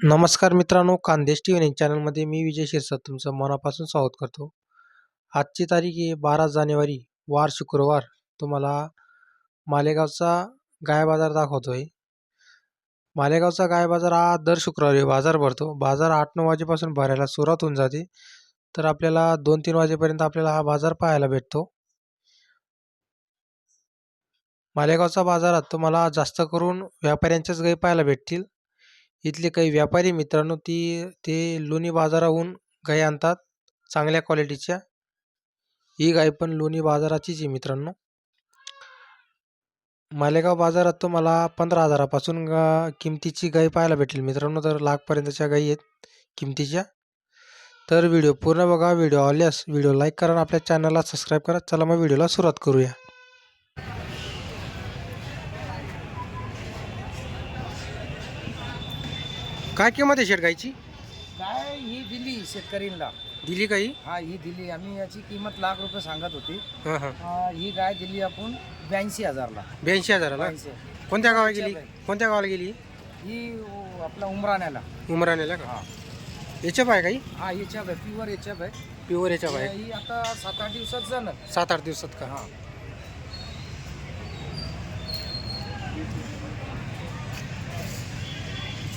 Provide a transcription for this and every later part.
नमस्कार मित्रांनो Khandesh T V चॅनलमध्ये मी विजय शिरसाट तुमचं मनापासून स्वागत करतो. आजची तारीख आहे बारा जानेवारी वार शुक्रवार. तुम्हाला मालेगावचा गाय बाजार दाखवतो आहे मालेगावचा गाय बाजार हा दर शुक्रवारी बाजार भरतो. बाजार आठ नऊ वाजेपासून भरायला सुरुवात होऊन जाते. तर आपल्याला दोन तीन वाजेपर्यंत आपल्याला हा बाजार पाहायला भेटतो. मालेगावचा बाजारात तुम्हाला जास्त करून व्यापाऱ्यांच्याच गाय पाहायला भेटतील. इथले काही व्यापारी मित्रांनो ती ते लोणी बाजाराहून गाय आणतात चांगल्या क्वालिटीच्या. ही गाय पण लोणी बाजाराचीच आहे मित्रांनो. मालेगाव बाजारात तुम्हाला पंधरा हजारापासून गा किमतीची गाय पाहायला भेटेल मित्रांनो तर लाखपर्यंतच्या गायी आहेत किमतीच्या. तर व्हिडिओ पूर्ण बघा व्हिडिओ आवडल्यास व्हिडिओ लाईक करा आणि आपल्या चॅनलला सबस्क्राईब करा. चला मग व्हिडिओला सुरुवात करूया. काय किंमत आहे शेट गायची काय ही दिली शेतकरींना दिली काही हा? ही दिली. आम्ही याची किंमत लाख रुपये सांगत होती. हां हां. अं, ही गाय दिली आपण ब्याऐंशी हजारला. ब्याऐंशी हजाराला? ब्याऐंशी. कोणत्या गावाला गेली? कोणत्या गावाला गेली? ही आपला उमराण्याला. उमरानेला का? हा. याच्या पाय काही हा? याच्याप आहे. प्युअर याच्याप आहे. प्युअर याच्या पाय ही आता सात आठ दिवसात जाणार. सात आठ दिवसात का? हा.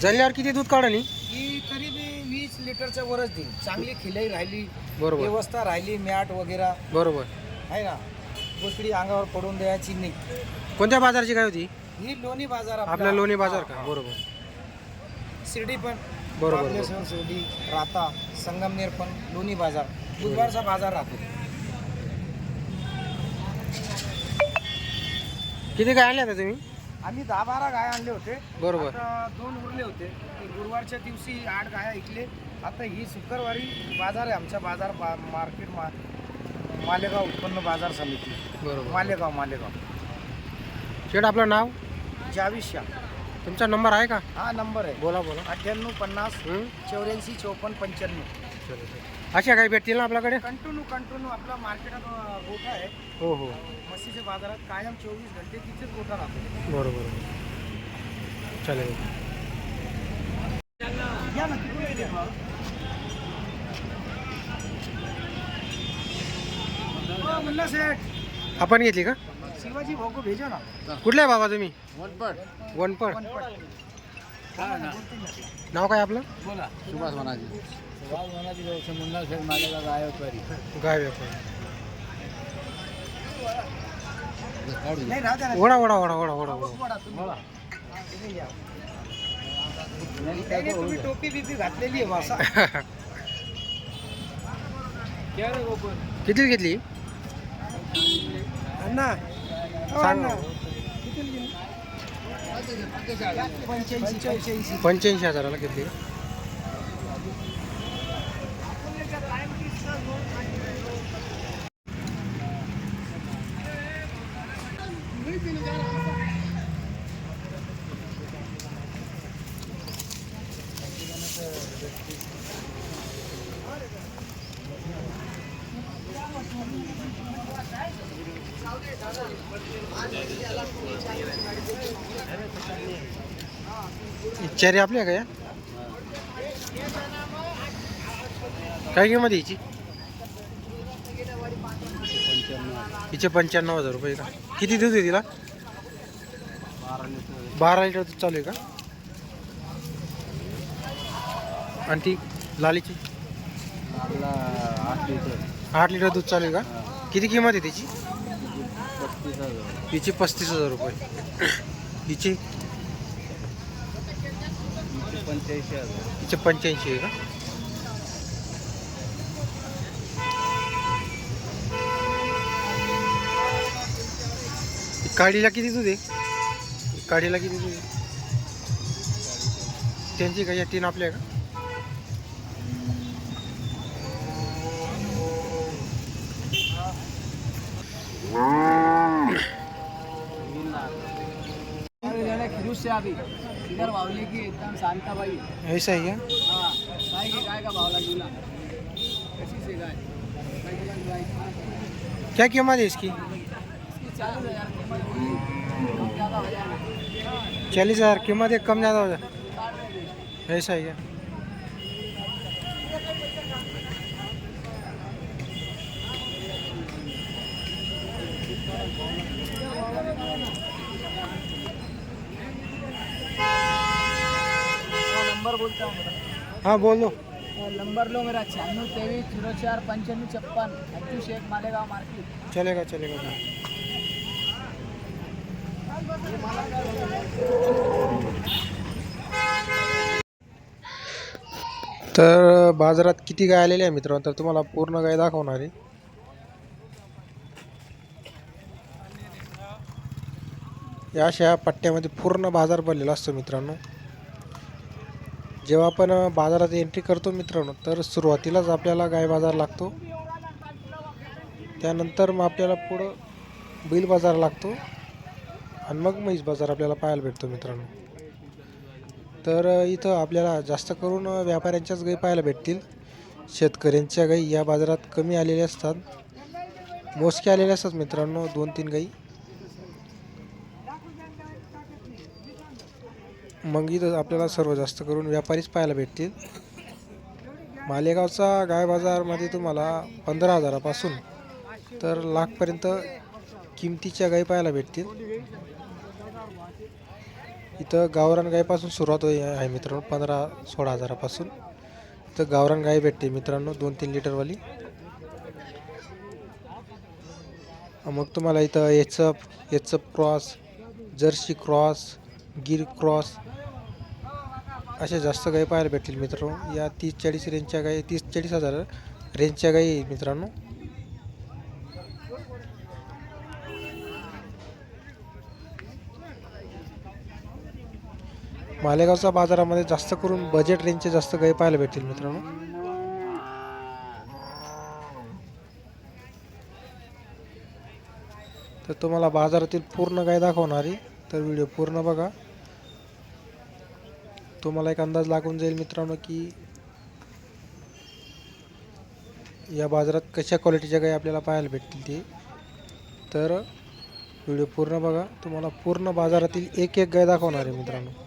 जल्ल्यावर किती दूध काढणी ही तरी बी वीस लिटरच्या वरच देईल चांगली खिलाई राहिली बरोबर. व्यवस्था राहिली मॅट वगैरे. बरोबर. आहे ना? गोष्टी अंगावर पडून द्यायची नाही. कोणत्या बाजारची काय होती? ही लोणी बाजार आपल्या लोणी बाजार का. बरोबर. शिर्डी पण. बरोबर, महाबळेश्वर शिर्डी राता संगमनेर पण लोणी बाजार. बुधवारचा बाजार राहतो. किती काय आणल्या होत्या तुम्ही? आम्ही दहा बारा गाय आणले होते. बरोबर. आता दोन उरले होते. ते गुरुवारच्या दिवशी आठ गाया ऐकले. आता ही शुक्रवारी बाजार आहे आमच्या बाजार बा मार्केट मा मालेगाव उत्पन्न बाजार समिती. बरोबर. मालेगाव मालेगाव. शेट आपलं नाव? जाविशा तुमचा नंबर आहे का? हा नंबर आहे. बोला बोला. अठ्ठ्याण्णव पन्नास हं? चौऱ्याऐंशी चौपन्न पंच्याण्णव. अशा काही भेटतील ना आपल्याकडे? कंटिन्यू कंटिन्यू आपला मार्केटात गोठा आहे. हो हो. म्हशीच्या बाजारात कायम चोवीस घंटे तिथेच गोठा राहतो. बरोबर चालेल. या ना तिकडून येते. हो, मुन्ना सेठ. आपण घेतली का? शिवाजी भाऊ को भेजो ना. कुठले आहे बाबा तुम्ही? वनपड नाव काय आपलं? बोला. सुभाष मनाजी गाय व्यापारी ओढा ओढा ओढा ओढा ओढा ओढा टोपी बिपी घातलेली आहे किती? घेतली अण्णा सांग पंच्याऐंशी पंच्याऐंशी हजाराला घेतली का इच्छारी आपल्या का या काय किंमत आहे हिचे पंच्याण्णव हजार रुपये का? किती दूध आहे तिला? बारा लिटर दूध चालू आहे का? आणि ती लालीची? आठ लिटर दूध चालू आहे का? किती किंमत आहे तिची? हिची पस्तीस हजार रुपये. हिची? पंच्याऐंशी हजार हिचे पंच्याऐंशी आहे का? काडीला किती तू आहे काडीला लगी दूध आहे त्यांची तीन शांता का? ऐसा ही है क्या कीमत है इसकी? चालीस हजार कीमत हुई कम ज़्यादा हो जाएगा चालीस हज़ार कीमत है। कम ज़्यादा हो जाए साठ में बेचते ऐसा आहे का नंबर बोलता हूँ मेरा। हाँ बोल दो। नंबर लो मेरा छियानवे तेईस जीरो चार पंचानवे छप्पन अज्जू शेख मालेगांव मार्केट। चलेगा चलेगा। तर बाजारात किती गाय आलेल्या आहे मित्रांनो? तर तुम्हाला पूर्ण गाय दाखवणार आहे. या अशा पट्ट्यामध्ये पूर्ण बाजार भरलेला असतो मित्रांनो. जेव्हा आपण बाजारात एंट्री करतो मित्रांनो तर सुरुवातीलाच आपल्याला गाय बाजार लागतो. त्यानंतर मग आपल्याला पुढं बैल बाजार लागतो. आणि मग म्हैस बाजार आपल्याला पाहायला भेटतो मित्रांनो. तर इथं आपल्याला जास्त करून व्यापाऱ्यांच्याच गाई पाहायला भेटतील. शेतकऱ्यांच्या गाई या बाजारात कमी आलेल्या असतात. मोजके आलेले असतात मित्रांनो दोन तीन गाई मग इथं आपल्याला सर्व जास्त करून व्यापारीच पाहायला भेटतील. मालेगावचा गाय बाजारमध्ये तुम्हाला पंधरा हजारापासून तर लाखपर्यंत किमतीच्या गायी पाहायला भेटतील. इथं गावरान गायपासून सुरुवात होई आहे मित्रांनो पंधरा सोळा हजारापासून. इथं गावरान गाय भेटते मित्रांनो दोन तीन लिटरवाली. मग तुम्हाला इथं एचअप एचअप cross jersey cross Gir cross अशा जास्त गायी पाहायला भेटतील मित्रांनो. या तीस चाळीस रेंजच्या गायी तीस चाळीस हजार रेंजच्या गाई मित्रांनो. मालेगावच्या बाजारामध्ये जास्त करून बजेट रेंजचे जास्त गाय पाहायला भेटतील मित्रांनो. तर तुम्हाला बाजारातील पूर्ण गाय दाखवणारी तर व्हिडिओ पूर्ण बघा. तुम्हाला एक अंदाज लागून जाईल मित्रांनो की या बाजारात कशा क्वालिटीच्या गायी आपल्याला पाहायला भेटतील ते. तर व्हिडिओ पूर्ण बघा. तुम्हाला पूर्ण बाजारातील एक एक गाय दाखवणार आहे मित्रांनो.